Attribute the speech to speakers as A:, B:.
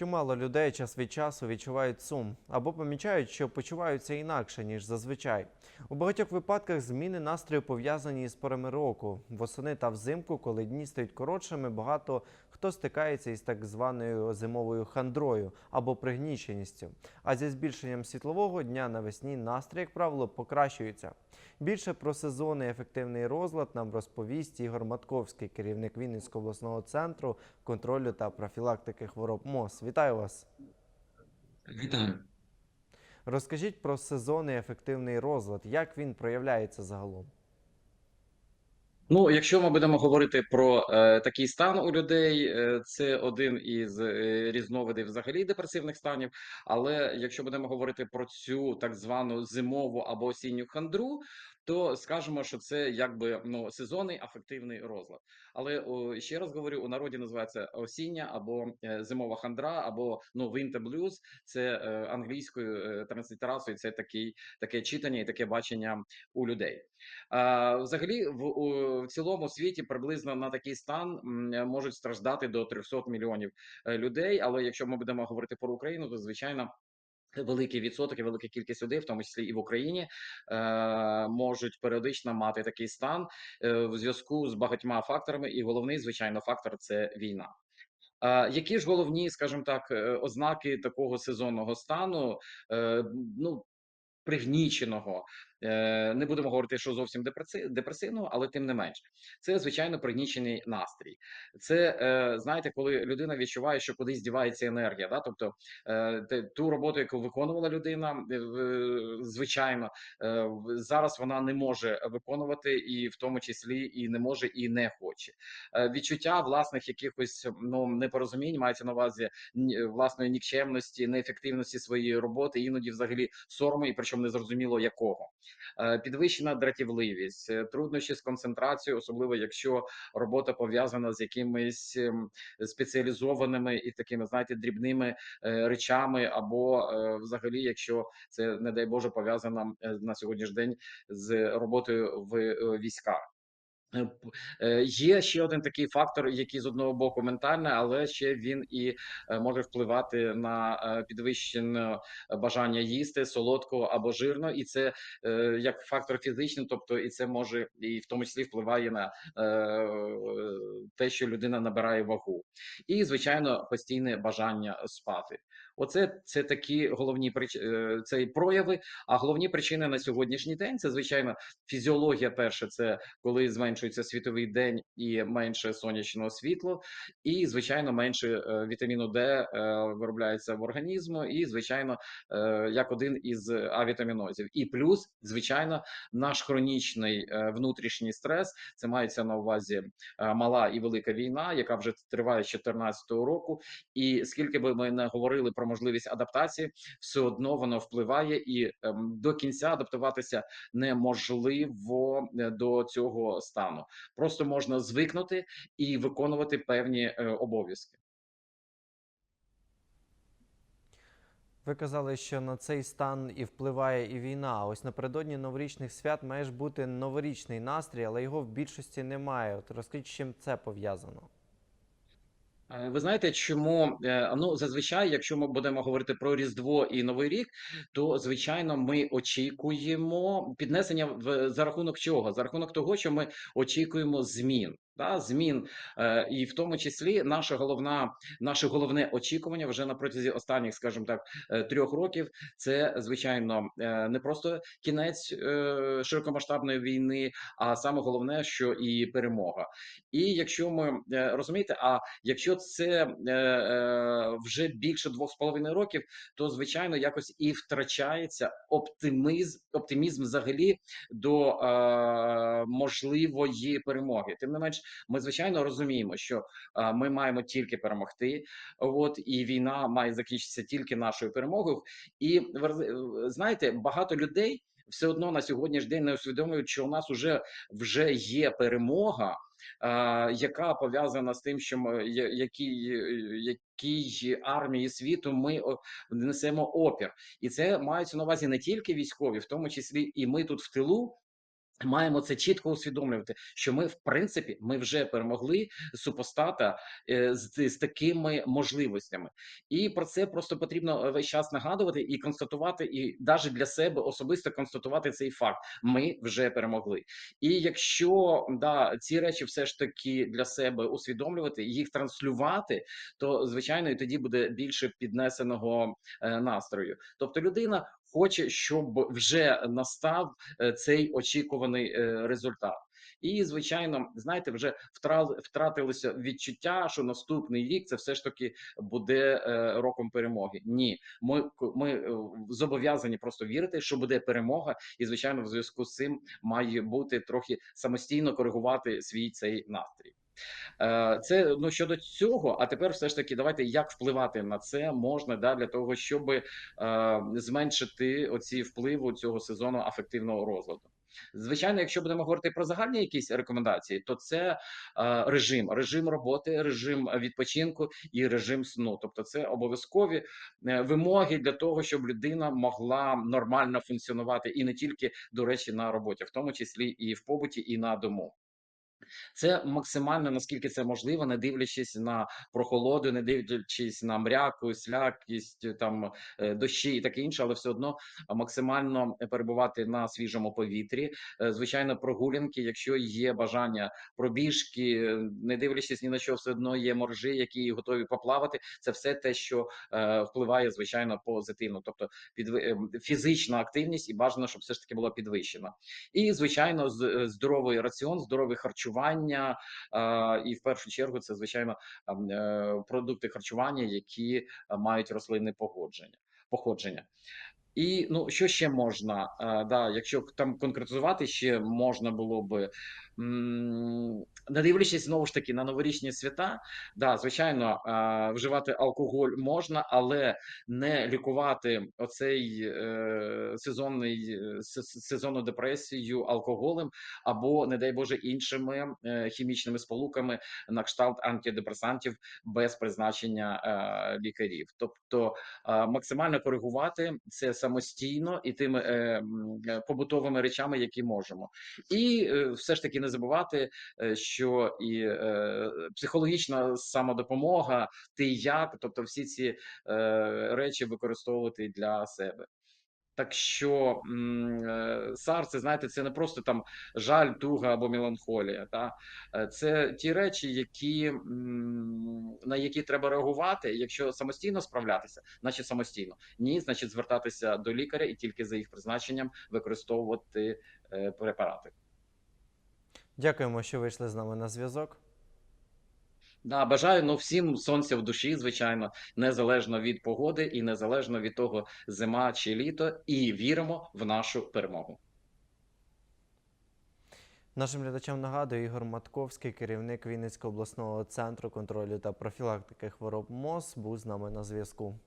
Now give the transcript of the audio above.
A: Чимало людей час від часу відчувають сум або помічають, що почуваються інакше ніж зазвичай. У багатьох випадках зміни настрою пов'язані із порами року. Восени та взимку, коли дні стають коротшими, багато хто стикається із так званою зимовою хандрою або пригніченістю. А зі збільшенням світлового дня навесні настрій, як правило, покращується. Більше про сезонний ефективний розлад нам розповість Ігор Матковський, керівник Вінницького обласного центру контролю та профілактики хвороб МОЗ. Вітаю вас!
B: Вітаю.
A: Розкажіть про сезонний ефективний розлад, як він проявляється загалом.
B: Ну, якщо ми будемо говорити про е, такий стан у людей, е, це один із е, різновидів взагалі депресивних станів. Але якщо будемо говорити про цю так звану зимову або осінню хандру, то скажемо, що це якби ну сезонний афективний розлад. Але о, ще раз говорю, у народі називається осіння або е, зимова хандра, або ну winter blues. Це е, англійською е, транслітерацією. Це такий таке читання і таке бачення у людей. А, Взагалі, в у, в цілому світі приблизно на такий стан можуть страждати до 300 мільйонів е, людей. Але якщо ми будемо говорити про Україну, то звичайно. Великий відсоток і велика кількість людей, в тому числі і в Україні, е, можуть періодично мати такий стан е, в зв'язку з багатьма факторами, і головний, звичайно, фактор це війна. Які ж головні, скажімо так, ознаки такого сезонного стану? Ну пригніченого. Е, Не будемо говорити, що зовсім депреси- депресивного, але тим не менш, це звичайно пригнічений настрій. Це е, знаєте, коли людина відчуває, що кудись дівається енергія. Да? Тобто е, ту роботу, яку виконувала людина, звичайно, зараз вона не може виконувати, і в тому числі і не може, і не хоче. Відчуття власних якихось ну непорозумінь мається на увазі власної нікчемності, неефективності своєї роботи, іноді взагалі сорому, і причому незрозуміло якого. Е, Підвищена дратівливість, е, труднощі з концентрацією, особливо якщо робота пов'язана з якимись ем, спеціалізованими і такими, знаєте, дрібними е, речами, або взагалі, якщо це не дай Боже пов'язано е, на сьогоднішній день з роботою в військах. Е, е, Є ще один такий фактор, який з одного боку ментальний, але ще він і е, може впливати на підвищене бажання їсти солодкого або жирно, і це як фактор фізичний, тобто і це може і в тому числі впливає на те, що людина набирає вагу, і звичайно постійне бажання спати. Оце це такі головні прич... е, це прояви. А головні причини на сьогоднішній день це звичайно фізіологія. Перше, це коли зменшується світовий день і менше сонячного світла, і звичайно менше е, вітаміну Д е, виробляється в організму, і звичайно, як один із авітамінозів. І плюс, звичайно, наш хронічний внутрішній стрес це мається на увазі мала і велика війна, яка вже триває з 2014 року. І скільки би ми не говорили про можливість адаптації, все одно воно впливає, і ем, до кінця адаптуватися неможливо е, до цього стану. Просто можна звикнути і виконувати певні е, обов'язки.
A: Ви казали, що на цей стан і впливає і війна. Ось напередодні новорічних свят має ж бути новорічний настрій, але його в більшості немає. От розкажіть, з чим це пов'язано?
B: Е, Ви знаєте, чому е, ну зазвичай, якщо ми будемо говорити про Різдво і Новий рік, то звичайно ми очікуємо піднесення в за рахунок чого? За рахунок того, що ми очікуємо змін. Да, змін, е, і в тому числі наша головна, наше головне очікування вже на протязі останніх, скажімо так, е, трьох років. Це звичайно е, не просто кінець е, широкомасштабної війни, а саме головне, що і перемога. І якщо ми е, розумієте, а якщо це е, е, вже більше двох з половиною років, то звичайно якось і втрачається оптимізм, оптимізм взагалі до е, можливої перемоги. Тим не менш, ми звичайно розуміємо, що е, ми маємо тільки перемогти. От і війна має закінчитися тільки нашою перемогою. І ви знаєте, багато людей. Все одно на сьогоднішній день не усвідомлюють, що у нас вже вже є перемога, е, яка пов'язана з тим, що ми я- якій армії світу ми несемо опір, і це мається на увазі не тільки військові, в тому числі і ми тут в тилу. Маємо це чітко усвідомлювати, що ми, в принципі, ми вже перемогли супостата е, з, з такими можливостями, і про це просто потрібно е, весь час нагадувати і констатувати, і навіть для себе особисто констатувати цей факт. Ми вже перемогли. І якщо да ці речі все ж таки для себе усвідомлювати, їх транслювати, то звичайно і тоді буде більше піднесеного е, настрою. Тобто людина хоче, щоб вже настав е, цей очікуваний е, результат. І звичайно, знаєте, вже втра- втратилося відчуття, що наступний рік це все ж таки буде е, роком перемоги. Ні, ми, ми зобов'язані просто вірити, що буде перемога, і звичайно, в зв'язку з цим має бути трохи самостійно коригувати свій цей настрій. Е, Це ну щодо цього. А тепер все ж таки, давайте як впливати на це можна да для того, щоб е, зменшити оці впливу цього сезону афективного розладу. Звичайно, якщо будемо говорити про загальні якісь рекомендації, то це е, режим, режим роботи, режим відпочинку і режим сну. Тобто, це обов'язкові е, вимоги для того, щоб людина могла нормально функціонувати і не тільки до речі на роботі, в тому числі і в побуті, і на дому. Це максимально наскільки це можливо, не дивлячись на прохолоду, не дивлячись на мряку, слякість, там е, дощі і таке інше, але все одно максимально перебувати на свіжому повітрі. Е, Звичайно, прогулянки, якщо є бажання пробіжки, е, не дивлячись ні на що, все одно є моржі, які готові поплавати. Це все те, що е, впливає звичайно позитивно, тобто підви... е, фізична активність і бажано, щоб все ж таки була підвищена. І звичайно, е, здоровий раціон, здорове харчування, е, і в першу чергу це звичайно е, продукти харчування, які мають рослинне погодження походження. І ну що ще можна? Е, да, якщо там конкретизувати, ще можна було би не дивлячись знову ж таки на новорічні свята, да, звичайно, е, вживати алкоголь можна, але не лікувати оцей е, сезонний е, се- се- сезонну депресію алкоголем або, не дай Боже, іншими е, хімічними сполуками на кшталт антидепресантів без призначення е, лікарів. Тобто е, максимально коригувати це самостійно і тими е, е, побутовими речами, які можемо, і е, все ж таки не забувати, е, що і е, психологічна самодопомога, ти як, тобто всі ці е, речі використовувати для себе. Так що е, сар, це знаєте, це не просто там жаль, туга або меланхолія. Та Е, це ті речі, які на які треба реагувати. Якщо самостійно справлятися, значить самостійно. Ні, значить звертатися до лікаря і тільки за їх призначенням використовувати е, препарати.
A: Дякуємо, що вийшли з нами на зв'язок.
B: Да, бажаю ну всім сонця в душі, звичайно, незалежно від погоди і незалежно від того, зима чи літо, і віримо в нашу перемогу.
A: Нашим глядачам нагадую, Ігор Матковський, керівник Вінницького обласного центру контролю та профілактики хвороб МОЗ, був з нами на зв'язку.